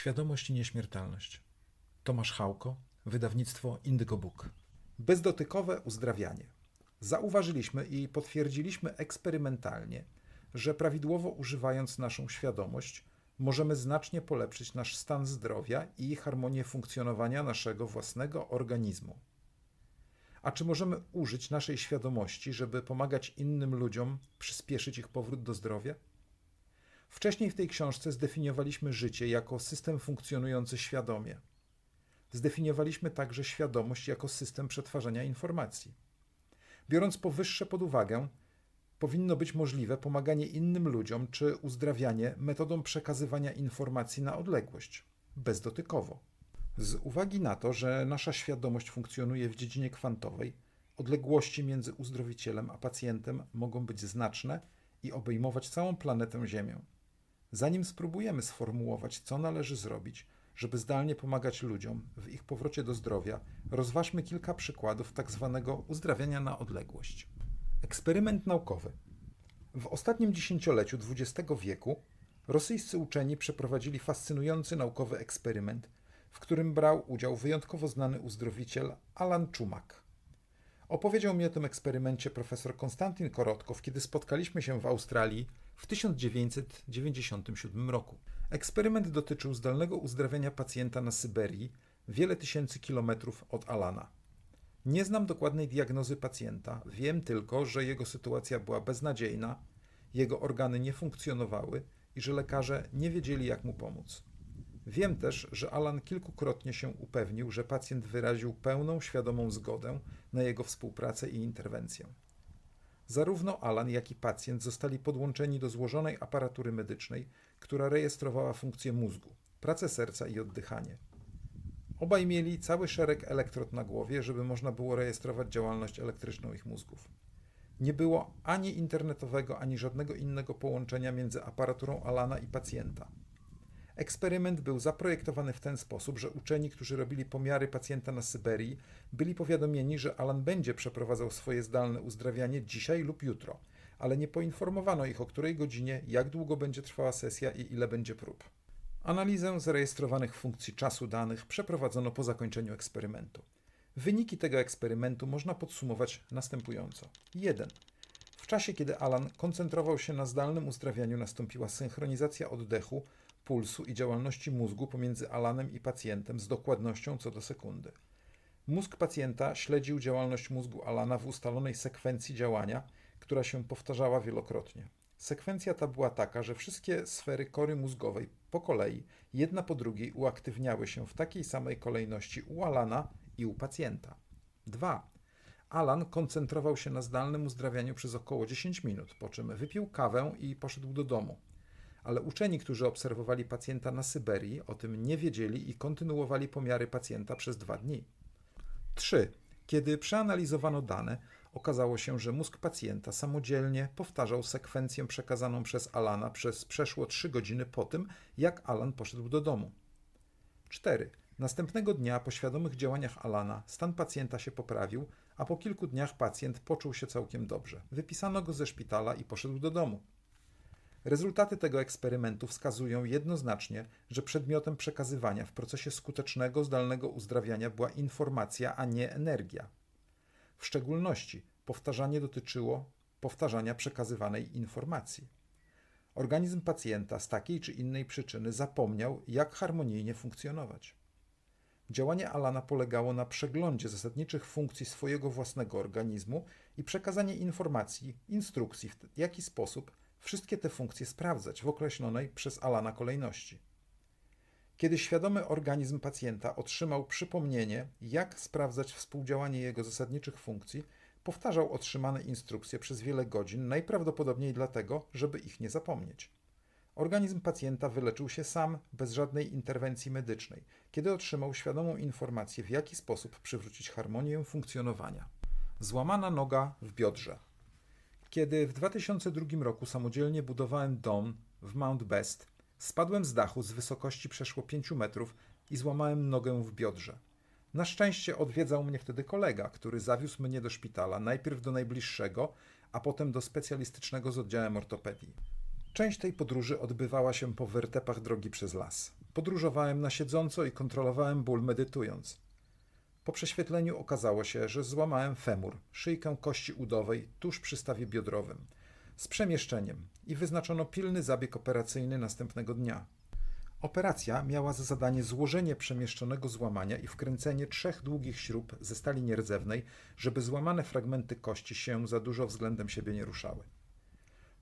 Świadomość i nieśmiertelność. Tomasz Hałko, wydawnictwo Indigo Book. Bezdotykowe uzdrawianie. Zauważyliśmy i potwierdziliśmy eksperymentalnie, że prawidłowo używając naszą świadomość, możemy znacznie polepszyć nasz stan zdrowia i harmonię funkcjonowania naszego własnego organizmu. A czy możemy użyć naszej świadomości, żeby pomagać innym ludziom przyspieszyć ich powrót do zdrowia? Wcześniej w tej książce zdefiniowaliśmy życie jako system funkcjonujący świadomie. Zdefiniowaliśmy także świadomość jako system przetwarzania informacji. Biorąc powyższe pod uwagę, powinno być możliwe pomaganie innym ludziom czy uzdrawianie metodą przekazywania informacji na odległość, bezdotykowo. Z uwagi na to, że nasza świadomość funkcjonuje w dziedzinie kwantowej, odległości między uzdrowicielem a pacjentem mogą być znaczne i obejmować całą planetę Ziemię. Zanim spróbujemy sformułować, co należy zrobić, żeby zdalnie pomagać ludziom w ich powrocie do zdrowia, rozważmy kilka przykładów. Tak uzdrawiania na odległość. Eksperyment naukowy. W ostatnim dziesięcioleciu XX wieku rosyjscy uczeni przeprowadzili fascynujący naukowy eksperyment, w którym brał udział wyjątkowo znany uzdrowiciel Alan Czumak. Opowiedział mi o tym eksperymencie profesor Konstantin Korotkow, kiedy spotkaliśmy się w Australii w 1997 roku. Eksperyment dotyczył zdalnego uzdrawiania pacjenta na Syberii, wiele tysięcy kilometrów od Alana. Nie znam dokładnej diagnozy pacjenta, wiem tylko, że jego sytuacja była beznadziejna, jego organy nie funkcjonowały i że lekarze nie wiedzieli, jak mu pomóc. Wiem też, że Alan kilkukrotnie się upewnił, że pacjent wyraził pełną, świadomą zgodę na jego współpracę i interwencję. Zarówno Alan, jak i pacjent zostali podłączeni do złożonej aparatury medycznej, która rejestrowała funkcje mózgu, pracę serca i oddychanie. Obaj mieli cały szereg elektrod na głowie, żeby można było rejestrować działalność elektryczną ich mózgów. Nie było ani internetowego, ani żadnego innego połączenia między aparaturą Alana i pacjenta. Eksperyment był zaprojektowany w ten sposób, że uczeni, którzy robili pomiary pacjenta na Syberii, byli powiadomieni, że Alan będzie przeprowadzał swoje zdalne uzdrawianie dzisiaj lub jutro, ale nie poinformowano ich o której godzinie, jak długo będzie trwała sesja i ile będzie prób. Analizę zarejestrowanych funkcji czasu danych przeprowadzono po zakończeniu eksperymentu. Wyniki tego eksperymentu można podsumować następująco. 1. W czasie, kiedy Alan koncentrował się na zdalnym uzdrawianiu, nastąpiła synchronizacja oddechu pulsu i działalności mózgu pomiędzy Alanem i pacjentem z dokładnością co do sekundy. Mózg pacjenta śledził działalność mózgu Alana w ustalonej sekwencji działania, która się powtarzała wielokrotnie. Sekwencja ta była taka, że wszystkie sfery kory mózgowej po kolei, jedna po drugiej, uaktywniały się w takiej samej kolejności u Alana i u pacjenta. 2. Alan koncentrował się na zdalnym uzdrawianiu przez około 10 minut, po czym wypił kawę i poszedł do domu ale uczeni, którzy obserwowali pacjenta na Syberii, o tym nie wiedzieli i kontynuowali pomiary pacjenta przez dwa dni. 3. Kiedy przeanalizowano dane, okazało się, że mózg pacjenta samodzielnie powtarzał sekwencję przekazaną przez Alana przez przeszło 3 godziny po tym, jak Alan poszedł do domu. 4. Następnego dnia po świadomych działaniach Alana stan pacjenta się poprawił, a po kilku dniach pacjent poczuł się całkiem dobrze. Wypisano go ze szpitala i poszedł do domu. Rezultaty tego eksperymentu wskazują jednoznacznie, że przedmiotem przekazywania w procesie skutecznego zdalnego uzdrawiania była informacja, a nie energia. W szczególności powtarzanie dotyczyło powtarzania przekazywanej informacji. Organizm pacjenta z takiej czy innej przyczyny zapomniał, jak harmonijnie funkcjonować. Działanie Alana polegało na przeglądzie zasadniczych funkcji swojego własnego organizmu i przekazanie informacji, instrukcji, w jaki sposób wszystkie te funkcje sprawdzać w określonej przez Alana kolejności. Kiedy świadomy organizm pacjenta otrzymał przypomnienie, jak sprawdzać współdziałanie jego zasadniczych funkcji, powtarzał otrzymane instrukcje przez wiele godzin, najprawdopodobniej dlatego, żeby ich nie zapomnieć. Organizm pacjenta wyleczył się sam, bez żadnej interwencji medycznej, kiedy otrzymał świadomą informację, w jaki sposób przywrócić harmonię funkcjonowania. Złamana noga w biodrze. Kiedy w 2002 roku samodzielnie budowałem dom w Mount Best, spadłem z dachu z wysokości przeszło 5 metrów i złamałem nogę w biodrze. Na szczęście odwiedzał mnie wtedy kolega, który zawiózł mnie do szpitala, najpierw do najbliższego, a potem do specjalistycznego z oddziałem ortopedii. Część tej podróży odbywała się po wertepach drogi przez las. Podróżowałem na siedząco i kontrolowałem ból medytując. Po prześwietleniu okazało się, że złamałem femur, szyjkę kości udowej tuż przy stawie biodrowym, z przemieszczeniem i wyznaczono pilny zabieg operacyjny następnego dnia. Operacja miała za zadanie złożenie przemieszczonego złamania i wkręcenie trzech długich śrub ze stali nierdzewnej, żeby złamane fragmenty kości się za dużo względem siebie nie ruszały.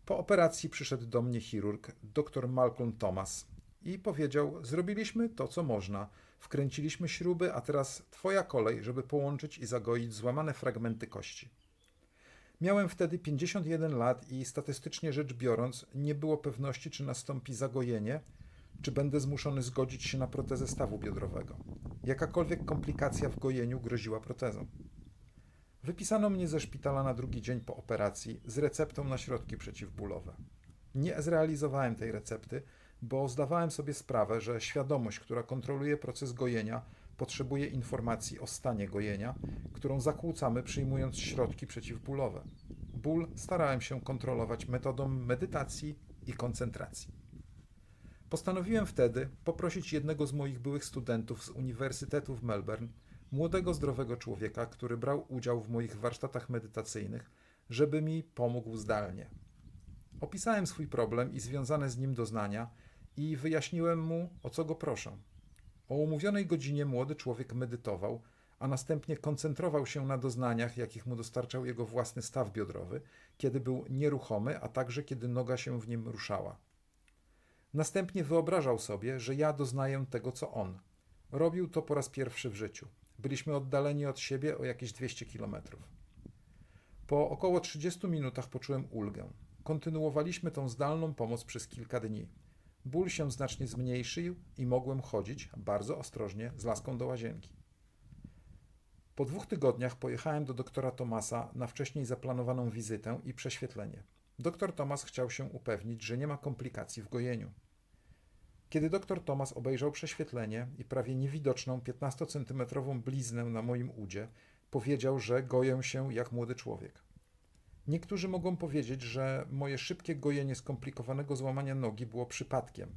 Po operacji przyszedł do mnie chirurg, dr Malcolm Thomas, i powiedział: Zrobiliśmy to, co można. Wkręciliśmy śruby, a teraz twoja kolej, żeby połączyć i zagoić złamane fragmenty kości. Miałem wtedy 51 lat i statystycznie rzecz biorąc, nie było pewności, czy nastąpi zagojenie, czy będę zmuszony zgodzić się na protezę stawu biodrowego. Jakakolwiek komplikacja w gojeniu groziła protezą. Wypisano mnie ze szpitala na drugi dzień po operacji z receptą na środki przeciwbólowe. Nie zrealizowałem tej recepty, bo zdawałem sobie sprawę, że świadomość, która kontroluje proces gojenia, potrzebuje informacji o stanie gojenia, którą zakłócamy przyjmując środki przeciwbólowe. Ból starałem się kontrolować metodą medytacji i koncentracji. Postanowiłem wtedy poprosić jednego z moich byłych studentów z Uniwersytetu w Melbourne, młodego, zdrowego człowieka, który brał udział w moich warsztatach medytacyjnych, żeby mi pomógł zdalnie. Opisałem swój problem i związane z nim doznania i wyjaśniłem mu, o co go proszę. O umówionej godzinie młody człowiek medytował, a następnie koncentrował się na doznaniach, jakich mu dostarczał jego własny staw biodrowy, kiedy był nieruchomy, a także kiedy noga się w nim ruszała. Następnie wyobrażał sobie, że ja doznaję tego, co on. Robił to po raz pierwszy w życiu. Byliśmy oddaleni od siebie o jakieś 200 kilometrów. Po około 30 minutach poczułem ulgę. Kontynuowaliśmy tą zdalną pomoc przez kilka dni. Ból się znacznie zmniejszył i mogłem chodzić bardzo ostrożnie z laską do łazienki. Po dwóch tygodniach pojechałem do doktora Tomasa na wcześniej zaplanowaną wizytę i prześwietlenie. Doktor Tomas chciał się upewnić, że nie ma komplikacji w gojeniu. Kiedy doktor Tomas obejrzał prześwietlenie i prawie niewidoczną 15-centymetrową bliznę na moim udzie, powiedział, że goję się jak młody człowiek. Niektórzy mogą powiedzieć, że moje szybkie gojenie skomplikowanego złamania nogi było przypadkiem,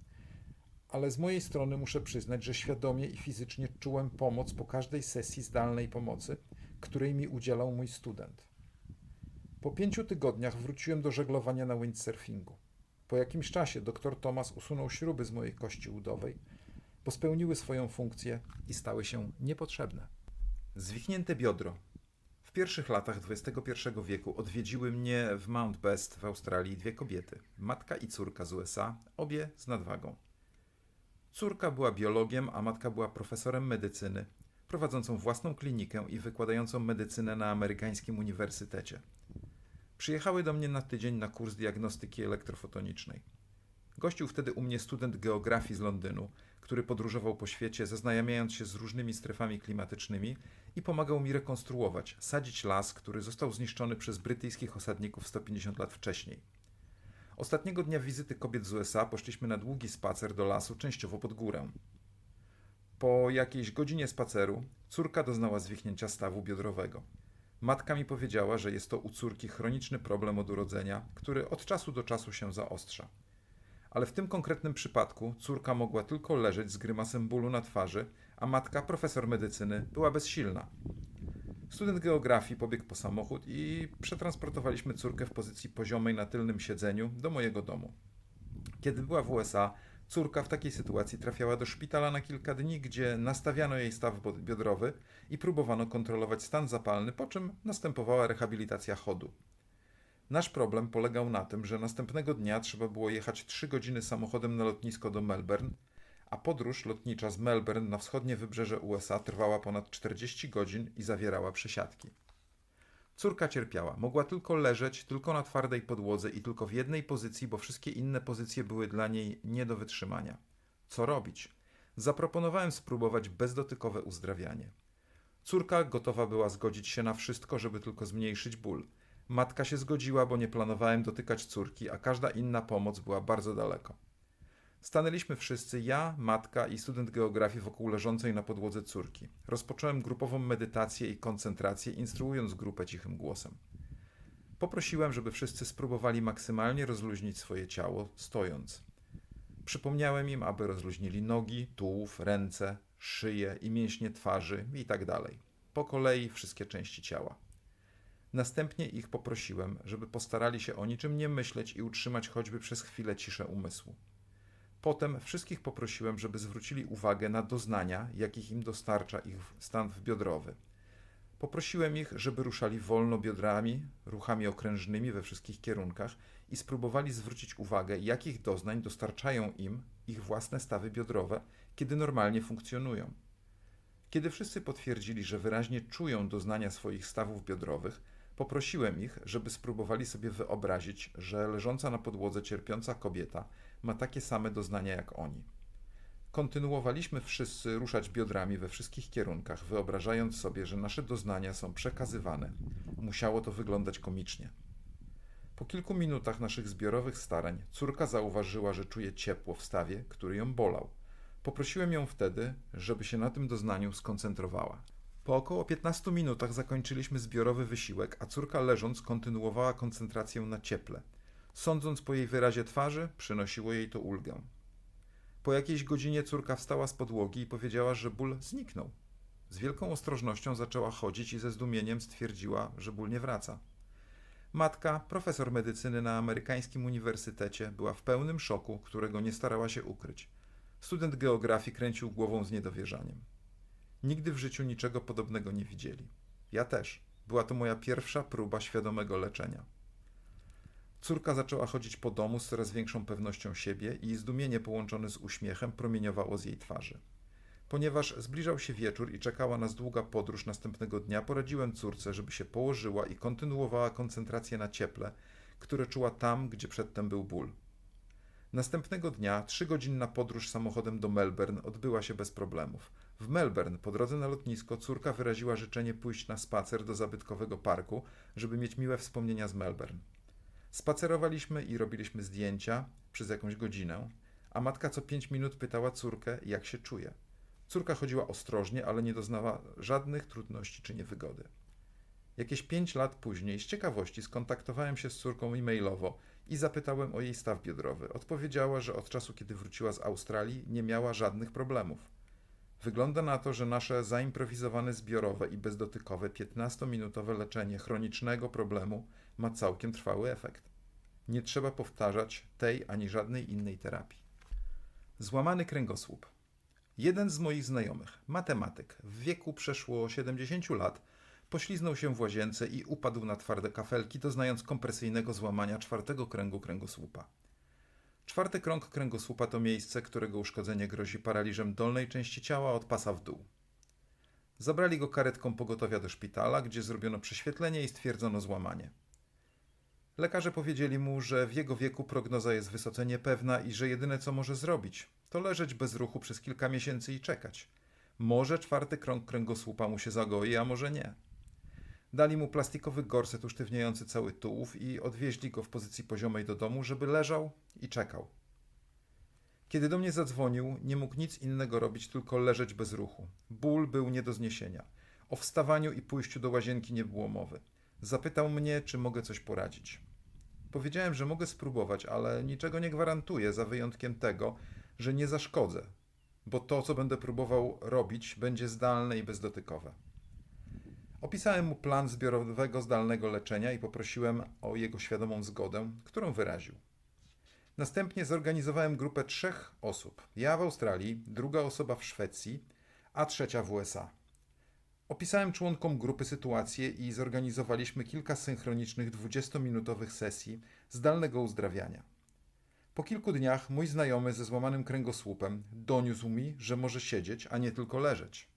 ale z mojej strony muszę przyznać, że świadomie i fizycznie czułem pomoc po każdej sesji zdalnej pomocy, której mi udzielał mój student. Po pięciu tygodniach wróciłem do żeglowania na windsurfingu. Po jakimś czasie dr Thomas usunął śruby z mojej kości udowej, bo spełniły swoją funkcję i stały się niepotrzebne. Zwichnięte biodro. W pierwszych latach XXI wieku odwiedziły mnie w Mount Best w Australii dwie kobiety, matka i córka z USA, obie z nadwagą. Córka była biologiem, a matka była profesorem medycyny, prowadzącą własną klinikę i wykładającą medycynę na amerykańskim uniwersytecie. Przyjechały do mnie na tydzień na kurs diagnostyki elektrofotonicznej. Gościł wtedy u mnie student geografii z Londynu, który podróżował po świecie, zaznajamiając się z różnymi strefami klimatycznymi i pomagał mi rekonstruować, sadzić las, który został zniszczony przez brytyjskich osadników 150 lat wcześniej. Ostatniego dnia wizyty kobiet z USA poszliśmy na długi spacer do lasu, częściowo pod górę. Po jakiejś godzinie spaceru córka doznała zwichnięcia stawu biodrowego. Matka mi powiedziała, że jest to u córki chroniczny problem od urodzenia, który od czasu do czasu się zaostrza. Ale w tym konkretnym przypadku córka mogła tylko leżeć z grymasem bólu na twarzy, a matka, profesor medycyny, była bezsilna. Student geografii pobiegł po samochód i przetransportowaliśmy córkę w pozycji poziomej na tylnym siedzeniu do mojego domu. Kiedy była w USA, córka w takiej sytuacji trafiała do szpitala na kilka dni, gdzie nastawiano jej staw biodrowy i próbowano kontrolować stan zapalny, po czym następowała rehabilitacja chodu. Nasz problem polegał na tym, że następnego dnia trzeba było jechać 3 godziny samochodem na lotnisko do Melbourne, a podróż lotnicza z Melbourne na wschodnie wybrzeże USA trwała ponad 40 godzin i zawierała przesiadki. Córka cierpiała. Mogła tylko leżeć, tylko na twardej podłodze i tylko w jednej pozycji, bo wszystkie inne pozycje były dla niej nie do wytrzymania. Co robić? Zaproponowałem spróbować bezdotykowe uzdrawianie. Córka gotowa była zgodzić się na wszystko, żeby tylko zmniejszyć ból. Matka się zgodziła, bo nie planowałem dotykać córki, a każda inna pomoc była bardzo daleko. Stanęliśmy wszyscy, ja, matka i student geografii wokół leżącej na podłodze córki. Rozpocząłem grupową medytację i koncentrację, instruując grupę cichym głosem. Poprosiłem, żeby wszyscy spróbowali maksymalnie rozluźnić swoje ciało, stojąc. Przypomniałem im, aby rozluźnili nogi, tułów, ręce, szyję i mięśnie twarzy itd. Po kolei wszystkie części ciała. Następnie ich poprosiłem, żeby postarali się o niczym nie myśleć i utrzymać choćby przez chwilę ciszę umysłu. Potem wszystkich poprosiłem, żeby zwrócili uwagę na doznania, jakich im dostarcza ich stan biodrowy. Poprosiłem ich, żeby ruszali wolno biodrami, ruchami okrężnymi we wszystkich kierunkach i spróbowali zwrócić uwagę, jakich doznań dostarczają im ich własne stawy biodrowe, kiedy normalnie funkcjonują. Kiedy wszyscy potwierdzili, że wyraźnie czują doznania swoich stawów biodrowych, poprosiłem ich, żeby spróbowali sobie wyobrazić, że leżąca na podłodze cierpiąca kobieta ma takie same doznania jak oni. Kontynuowaliśmy wszyscy ruszać biodrami we wszystkich kierunkach, wyobrażając sobie, że nasze doznania są przekazywane. Musiało to wyglądać komicznie. Po kilku minutach naszych zbiorowych starań córka zauważyła, że czuje ciepło w stawie, który ją bolał. Poprosiłem ją wtedy, żeby się na tym doznaniu skoncentrowała. Po około 15 minutach zakończyliśmy zbiorowy wysiłek, a córka leżąc kontynuowała koncentrację na cieple. Sądząc po jej wyrazie twarzy, przynosiło jej to ulgę. Po jakiejś godzinie córka wstała z podłogi i powiedziała, że ból zniknął. Z wielką ostrożnością zaczęła chodzić i ze zdumieniem stwierdziła, że ból nie wraca. Matka, profesor medycyny na amerykańskim uniwersytecie, była w pełnym szoku, którego nie starała się ukryć. Student geografii kręcił głową z niedowierzaniem. Nigdy w życiu niczego podobnego nie widzieli. Ja też. Była to moja pierwsza próba świadomego leczenia. Córka zaczęła chodzić po domu z coraz większą pewnością siebie i zdumienie połączone z uśmiechem promieniowało z jej twarzy. Ponieważ zbliżał się wieczór i czekała nas długa podróż następnego dnia, poradziłem córce, żeby się położyła i kontynuowała koncentrację na cieple, które czuła tam, gdzie przedtem był ból. Następnego dnia trzygodzinna podróż samochodem do Melbourne odbyła się bez problemów. W Melbourne po drodze na lotnisko córka wyraziła życzenie pójść na spacer do zabytkowego parku, żeby mieć miłe wspomnienia z Melbourne. Spacerowaliśmy i robiliśmy zdjęcia przez jakąś godzinę, a matka co pięć minut pytała córkę, jak się czuje. Córka chodziła ostrożnie, ale nie doznała żadnych trudności czy niewygody. Jakieś pięć lat później z ciekawości skontaktowałem się z córką e-mailowo i zapytałem o jej staw biodrowy. Odpowiedziała, że od czasu, kiedy wróciła z Australii, nie miała żadnych problemów. Wygląda na to, że nasze zaimprowizowane zbiorowe i bezdotykowe 15-minutowe leczenie chronicznego problemu ma całkiem trwały efekt. Nie trzeba powtarzać tej ani żadnej innej terapii. Złamany kręgosłup. Jeden z moich znajomych, matematyk, w wieku przeszło 70 lat, pośliznął się w łazience i upadł na twarde kafelki, doznając kompresyjnego złamania czwartego kręgu kręgosłupa. Czwarty krąg kręgosłupa to miejsce, którego uszkodzenie grozi paraliżem dolnej części ciała od pasa w dół. Zabrali go karetką pogotowia do szpitala, gdzie zrobiono prześwietlenie i stwierdzono złamanie. Lekarze powiedzieli mu, że w jego wieku prognoza jest wysoce niepewna i że jedyne co może zrobić, to leżeć bez ruchu przez kilka miesięcy i czekać. Może czwarty krąg kręgosłupa mu się zagoi, a może nie. Dali mu plastikowy gorset usztywniający cały tułów i odwieźli go w pozycji poziomej do domu, żeby leżał i czekał. Kiedy do mnie zadzwonił, nie mógł nic innego robić, tylko leżeć bez ruchu. Ból był nie do zniesienia. O wstawaniu i pójściu do łazienki nie było mowy. Zapytał mnie, czy mogę coś poradzić. Powiedziałem, że mogę spróbować, ale niczego nie gwarantuję, za wyjątkiem tego, że nie zaszkodzę, bo to, co będę próbował robić, będzie zdalne i bezdotykowe. Opisałem mu plan zbiorowego zdalnego leczenia i poprosiłem o jego świadomą zgodę, którą wyraził. Następnie zorganizowałem grupę trzech osób: ja w Australii, druga osoba w Szwecji, a trzecia w USA. Opisałem członkom grupy sytuację i zorganizowaliśmy kilka synchronicznych 20-minutowych sesji zdalnego uzdrawiania. Po kilku dniach mój znajomy ze złamanym kręgosłupem doniósł mi, że może siedzieć, a nie tylko leżeć.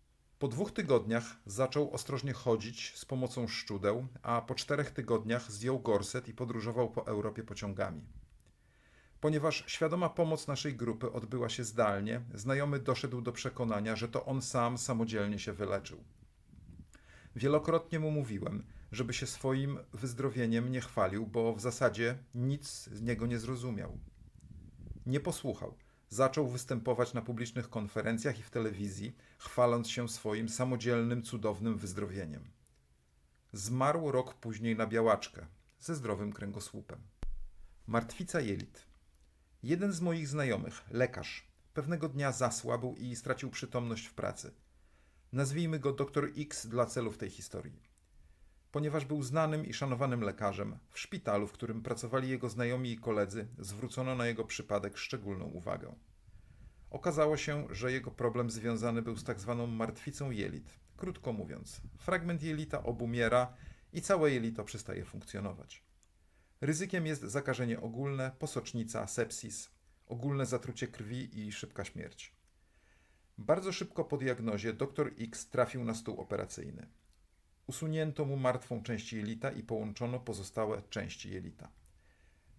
Po dwóch tygodniach zaczął ostrożnie chodzić z pomocą szczudeł, a po czterech tygodniach zdjął gorset i podróżował po Europie pociągami. Ponieważ świadoma pomoc naszej grupy odbyła się zdalnie, znajomy doszedł do przekonania, że to on sam samodzielnie się wyleczył. Wielokrotnie mu mówiłem, żeby się swoim wyzdrowieniem nie chwalił, bo w zasadzie nic z niego nie zrozumiał. Nie posłuchał. Zaczął występować na publicznych konferencjach i w telewizji, chwaląc się swoim samodzielnym, cudownym wyzdrowieniem. Zmarł rok później na białaczkę, ze zdrowym kręgosłupem. Martwica jelit. Jeden z moich znajomych, lekarz, pewnego dnia zasłabł i stracił przytomność w pracy. Nazwijmy go dr X dla celów tej historii. Ponieważ był znanym i szanowanym lekarzem, w szpitalu, w którym pracowali jego znajomi i koledzy, zwrócono na jego przypadek szczególną uwagę. Okazało się, że jego problem związany był z tak zwaną martwicą jelit. Krótko mówiąc, fragment jelita obumiera i całe jelito przestaje funkcjonować. Ryzykiem jest zakażenie ogólne, posocznica, sepsis, ogólne zatrucie krwi i szybka śmierć. Bardzo szybko po diagnozie dr X trafił na stół operacyjny. Usunięto mu martwą część jelita i połączono pozostałe części jelita.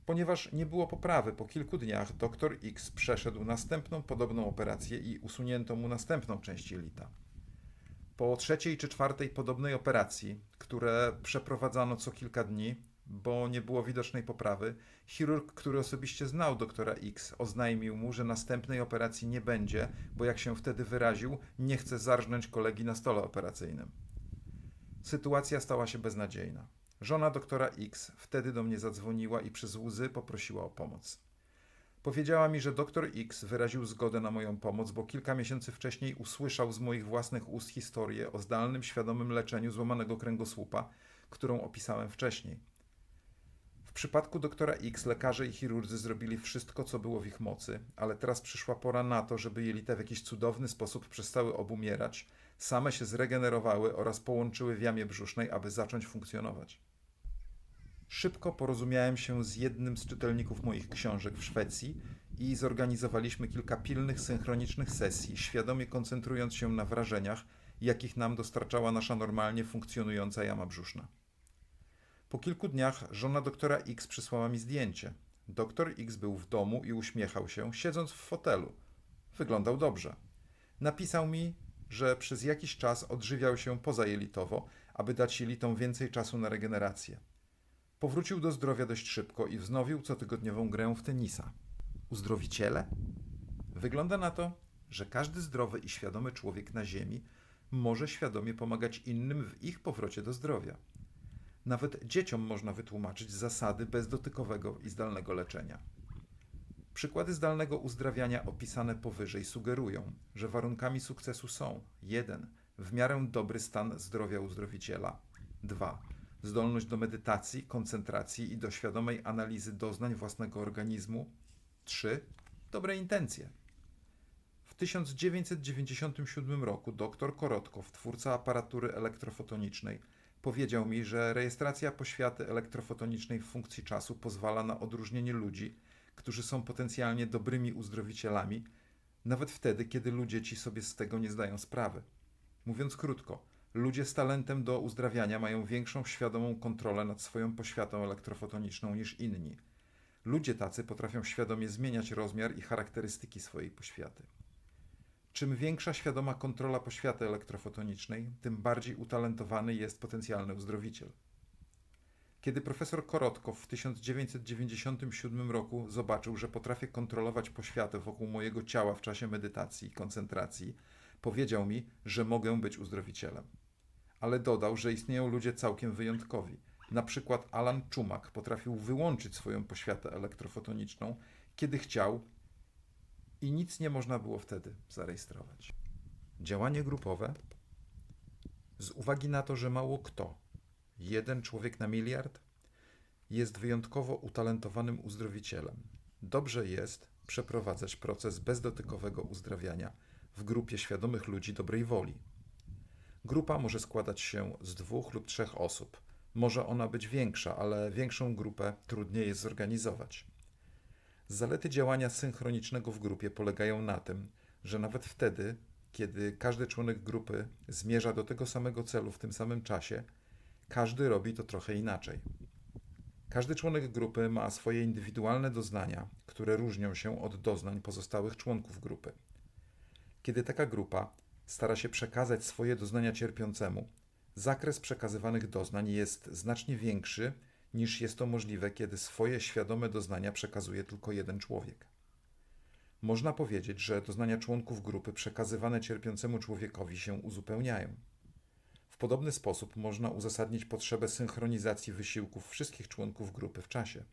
Ponieważ nie było poprawy, po kilku dniach dr X przeszedł następną podobną operację i usunięto mu następną część jelita. Po trzeciej czy czwartej podobnej operacji, które przeprowadzano co kilka dni, bo nie było widocznej poprawy, chirurg, który osobiście znał doktora X, oznajmił mu, że następnej operacji nie będzie, bo jak się wtedy wyraził, nie chce zarżnąć kolegi na stole operacyjnym. Sytuacja stała się beznadziejna. Żona doktora X wtedy do mnie zadzwoniła i przez łzy poprosiła o pomoc. Powiedziała mi, że doktor X wyraził zgodę na moją pomoc, bo kilka miesięcy wcześniej usłyszał z moich własnych ust historię o zdalnym, świadomym leczeniu złamanego kręgosłupa, którą opisałem wcześniej. W przypadku doktora X lekarze i chirurdzy zrobili wszystko, co było w ich mocy, ale teraz przyszła pora na to, żeby jelita w jakiś cudowny sposób przestały obumierać, same się zregenerowały oraz połączyły w jamie brzusznej, aby zacząć funkcjonować. Szybko porozumiałem się z jednym z czytelników moich książek w Szwecji i zorganizowaliśmy kilka pilnych, synchronicznych sesji, świadomie koncentrując się na wrażeniach, jakich nam dostarczała nasza normalnie funkcjonująca jama brzuszna. Po kilku dniach żona doktora X przysłała mi zdjęcie. Doktor X był w domu i uśmiechał się, siedząc w fotelu. Wyglądał dobrze. Napisał mi, że przez jakiś czas odżywiał się pozajelitowo, aby dać jelitom więcej czasu na regenerację. Powrócił do zdrowia dość szybko i wznowił cotygodniową grę w tenisa. Uzdrowiciele? Wygląda na to, że każdy zdrowy i świadomy człowiek na Ziemi może świadomie pomagać innym w ich powrocie do zdrowia. Nawet dzieciom można wytłumaczyć zasady bezdotykowego i zdalnego leczenia. Przykłady zdalnego uzdrawiania opisane powyżej sugerują, że warunkami sukcesu są 1. W miarę dobry stan zdrowia uzdrowiciela, 2. Zdolność do medytacji, koncentracji i do świadomej analizy doznań własnego organizmu, 3. Dobre intencje. W 1997 roku dr Korotkow, twórca aparatury elektrofotonicznej, powiedział mi, że rejestracja poświaty elektrofotonicznej w funkcji czasu pozwala na odróżnienie ludzi, którzy są potencjalnie dobrymi uzdrowicielami, nawet wtedy, kiedy ludzie ci sobie z tego nie zdają sprawy. Mówiąc krótko, ludzie z talentem do uzdrawiania mają większą świadomą kontrolę nad swoją poświatą elektrofotoniczną niż inni. Ludzie tacy potrafią świadomie zmieniać rozmiar i charakterystyki swojej poświaty. Czym większa świadoma kontrola poświaty elektrofotonicznej, tym bardziej utalentowany jest potencjalny uzdrowiciel. Kiedy profesor Korotkow w 1997 roku zobaczył, że potrafię kontrolować poświatę wokół mojego ciała w czasie medytacji i koncentracji, powiedział mi, że mogę być uzdrowicielem. Ale dodał, że istnieją ludzie całkiem wyjątkowi. Na przykład Alan Czumak potrafił wyłączyć swoją poświatę elektrofotoniczną, kiedy chciał i nic nie można było wtedy zarejestrować. Działanie grupowe z uwagi na to, że mało kto, jeden człowiek na miliard, jest wyjątkowo utalentowanym uzdrowicielem. Dobrze jest przeprowadzać proces bezdotykowego uzdrawiania w grupie świadomych ludzi dobrej woli. Grupa może składać się z dwóch lub trzech osób. Może ona być większa, ale większą grupę trudniej jest zorganizować. Zalety działania synchronicznego w grupie polegają na tym, że nawet wtedy, kiedy każdy członek grupy zmierza do tego samego celu w tym samym czasie, każdy robi to trochę inaczej. Każdy członek grupy ma swoje indywidualne doznania, które różnią się od doznań pozostałych członków grupy. Kiedy taka grupa stara się przekazać swoje doznania cierpiącemu, zakres przekazywanych doznań jest znacznie większy niż jest to możliwe, kiedy swoje świadome doznania przekazuje tylko jeden człowiek. Można powiedzieć, że doznania członków grupy przekazywane cierpiącemu człowiekowi się uzupełniają. W podobny sposób można uzasadnić potrzebę synchronizacji wysiłków wszystkich członków grupy w czasie.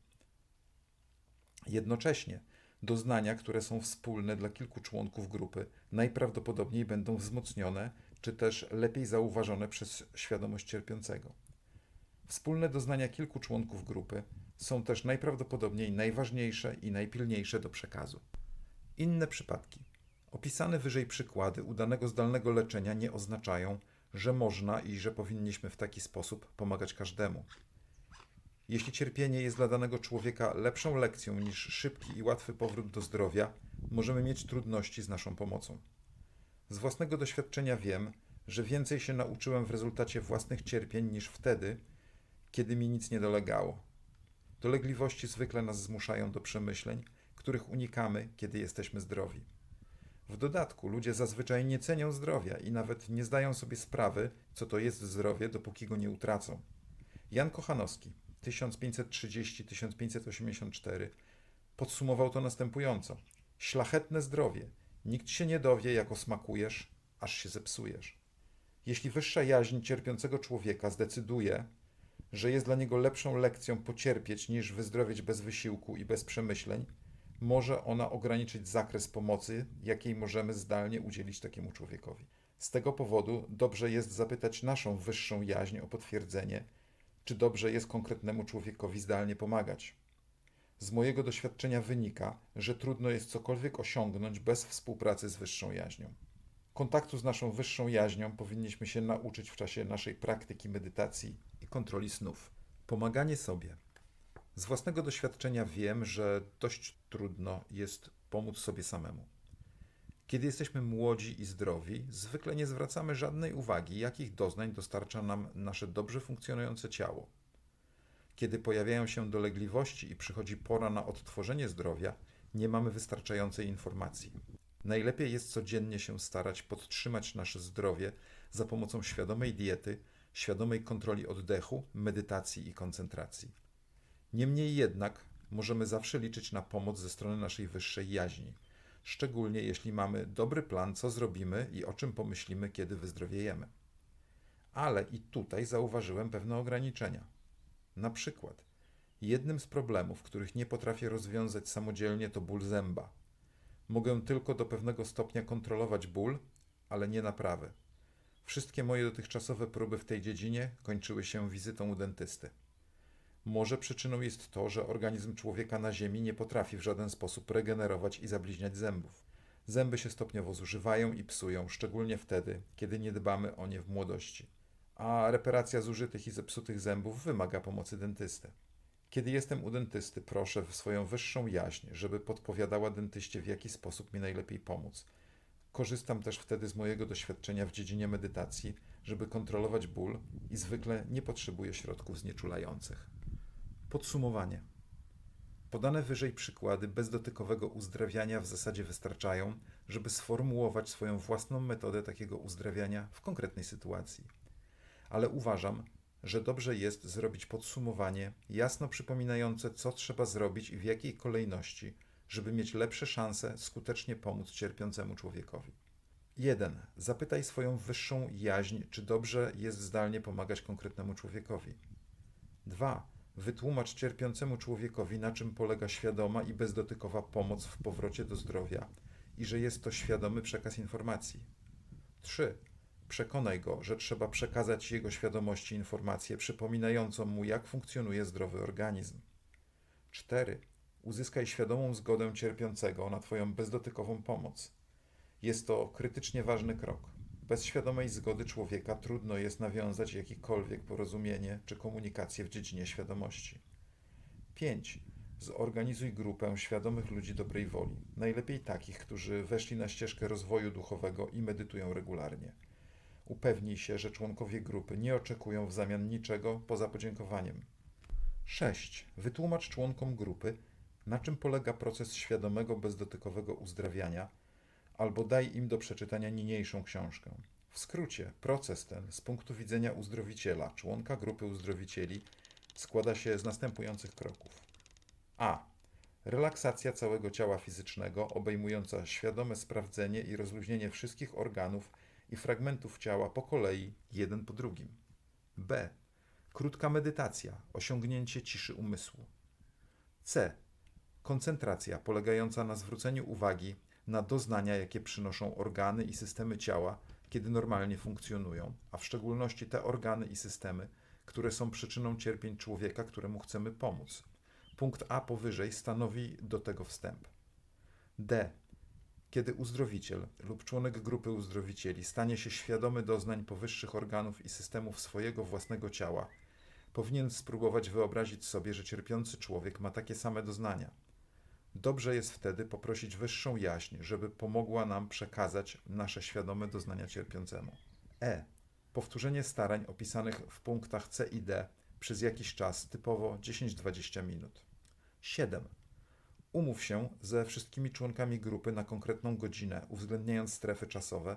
Jednocześnie Doznania, które są wspólne dla kilku członków grupy, najprawdopodobniej będą wzmocnione czy też lepiej zauważone przez świadomość cierpiącego. Wspólne doznania kilku członków grupy są też najprawdopodobniej najważniejsze i najpilniejsze do przekazu. Inne przypadki. Opisane wyżej przykłady udanego zdalnego leczenia nie oznaczają, że można i że powinniśmy w taki sposób pomagać każdemu. Jeśli cierpienie jest dla danego człowieka lepszą lekcją niż szybki i łatwy powrót do zdrowia, możemy mieć trudności z naszą pomocą. Z własnego doświadczenia wiem, że więcej się nauczyłem w rezultacie własnych cierpień niż wtedy, kiedy mi nic nie dolegało. Dolegliwości zwykle nas zmuszają do przemyśleń, których unikamy, kiedy jesteśmy zdrowi. W dodatku ludzie zazwyczaj nie cenią zdrowia i nawet nie zdają sobie sprawy, co to jest zdrowie, dopóki go nie utracą. Jan Kochanowski, 1530-1584, podsumował to następująco: Szlachetne zdrowie. Nikt się nie dowie, jak osmakujesz, aż się zepsujesz. Jeśli wyższa jaźń cierpiącego człowieka zdecyduje, że jest dla niego lepszą lekcją pocierpieć niż wyzdrowieć bez wysiłku i bez przemyśleń, może ona ograniczyć zakres pomocy, jakiej możemy zdalnie udzielić takiemu człowiekowi. Z tego powodu dobrze jest zapytać naszą wyższą jaźń o potwierdzenie, czy dobrze jest konkretnemu człowiekowi zdalnie pomagać. Z mojego doświadczenia wynika, że trudno jest cokolwiek osiągnąć bez współpracy z wyższą jaźnią. Kontaktu z naszą wyższą jaźnią powinniśmy się nauczyć w czasie naszej praktyki medytacji i kontroli snów. Pomaganie sobie. Z własnego doświadczenia wiem, że dość trudno jest pomóc sobie samemu. Kiedy jesteśmy młodzi i zdrowi, zwykle nie zwracamy żadnej uwagi, jakich doznań dostarcza nam nasze dobrze funkcjonujące ciało. Kiedy pojawiają się dolegliwości i przychodzi pora na odtworzenie zdrowia, nie mamy wystarczającej informacji. Najlepiej jest codziennie się starać podtrzymać nasze zdrowie za pomocą świadomej diety, świadomej kontroli oddechu, medytacji i koncentracji. Niemniej jednak możemy zawsze liczyć na pomoc ze strony naszej wyższej jaźni, szczególnie jeśli mamy dobry plan, co zrobimy i o czym pomyślimy, kiedy wyzdrowiejemy. Ale i tutaj zauważyłem pewne ograniczenia. Na przykład, jednym z problemów, których nie potrafię rozwiązać samodzielnie, to ból zęba. Mogę tylko do pewnego stopnia kontrolować ból, ale nie naprawę. Wszystkie moje dotychczasowe próby w tej dziedzinie kończyły się wizytą u dentysty. Może przyczyną jest to, że organizm człowieka na Ziemi nie potrafi w żaden sposób regenerować i zabliźniać zębów. Zęby się stopniowo zużywają i psują, szczególnie wtedy, kiedy nie dbamy o nie w młodości. A reparacja zużytych i zepsutych zębów wymaga pomocy dentysty. Kiedy jestem u dentysty, proszę w swoją wyższą jaźń, żeby podpowiadała dentyście, w jaki sposób mi najlepiej pomóc. Korzystam też wtedy z mojego doświadczenia w dziedzinie medytacji, żeby kontrolować ból i zwykle nie potrzebuję środków znieczulających. Podsumowanie. Podane wyżej przykłady bezdotykowego uzdrawiania w zasadzie wystarczają, żeby sformułować swoją własną metodę takiego uzdrawiania w konkretnej sytuacji. Ale uważam, że dobrze jest zrobić podsumowanie jasno przypominające, co trzeba zrobić i w jakiej kolejności, żeby mieć lepsze szanse skutecznie pomóc cierpiącemu człowiekowi. 1. Zapytaj swoją wyższą jaźń, czy dobrze jest zdalnie pomagać konkretnemu człowiekowi. 2. Wytłumacz cierpiącemu człowiekowi, na czym polega świadoma i bezdotykowa pomoc w powrocie do zdrowia i że jest to świadomy przekaz informacji. 3. Przekonaj go, że trzeba przekazać jego świadomości informację przypominającą mu, jak funkcjonuje zdrowy organizm. 4. Uzyskaj świadomą zgodę cierpiącego na Twoją bezdotykową pomoc. Jest to krytycznie ważny krok. Bez świadomej zgody człowieka trudno jest nawiązać jakiekolwiek porozumienie czy komunikację w dziedzinie świadomości. 5. Zorganizuj grupę świadomych ludzi dobrej woli, najlepiej takich, którzy weszli na ścieżkę rozwoju duchowego i medytują regularnie. Upewnij się, że członkowie grupy nie oczekują w zamian niczego poza podziękowaniem. 6. Wytłumacz członkom grupy, na czym polega proces świadomego, bezdotykowego uzdrawiania, albo daj im do przeczytania niniejszą książkę. W skrócie, proces ten z punktu widzenia uzdrowiciela, członka grupy uzdrowicieli, składa się z następujących kroków. A. Relaksacja całego ciała fizycznego, obejmująca świadome sprawdzenie i rozluźnienie wszystkich organów i fragmentów ciała po kolei, jeden po drugim. B. Krótka medytacja, osiągnięcie ciszy umysłu. C. Koncentracja polegająca na zwróceniu uwagi na doznania, jakie przynoszą organy i systemy ciała, kiedy normalnie funkcjonują, a w szczególności te organy i systemy, które są przyczyną cierpień człowieka, któremu chcemy pomóc. Punkt A powyżej stanowi do tego wstęp. D. Kiedy uzdrowiciel lub członek grupy uzdrowicieli stanie się świadomy doznań powyższych organów i systemów swojego własnego ciała, powinien spróbować wyobrazić sobie, że cierpiący człowiek ma takie same doznania. Dobrze jest wtedy poprosić wyższą jaźń, żeby pomogła nam przekazać nasze świadome doznania cierpiącemu. E. Powtórzenie starań opisanych w punktach C i D przez jakiś czas, typowo 10-20 minut. 7. Umów się ze wszystkimi członkami grupy na konkretną godzinę, uwzględniając strefy czasowe,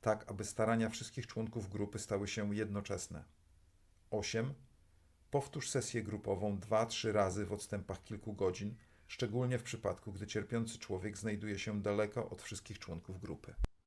tak aby starania wszystkich członków grupy stały się jednoczesne. 8. Powtórz sesję grupową 2-3 razy w odstępach kilku godzin, szczególnie w przypadku, gdy cierpiący człowiek znajduje się daleko od wszystkich członków grupy.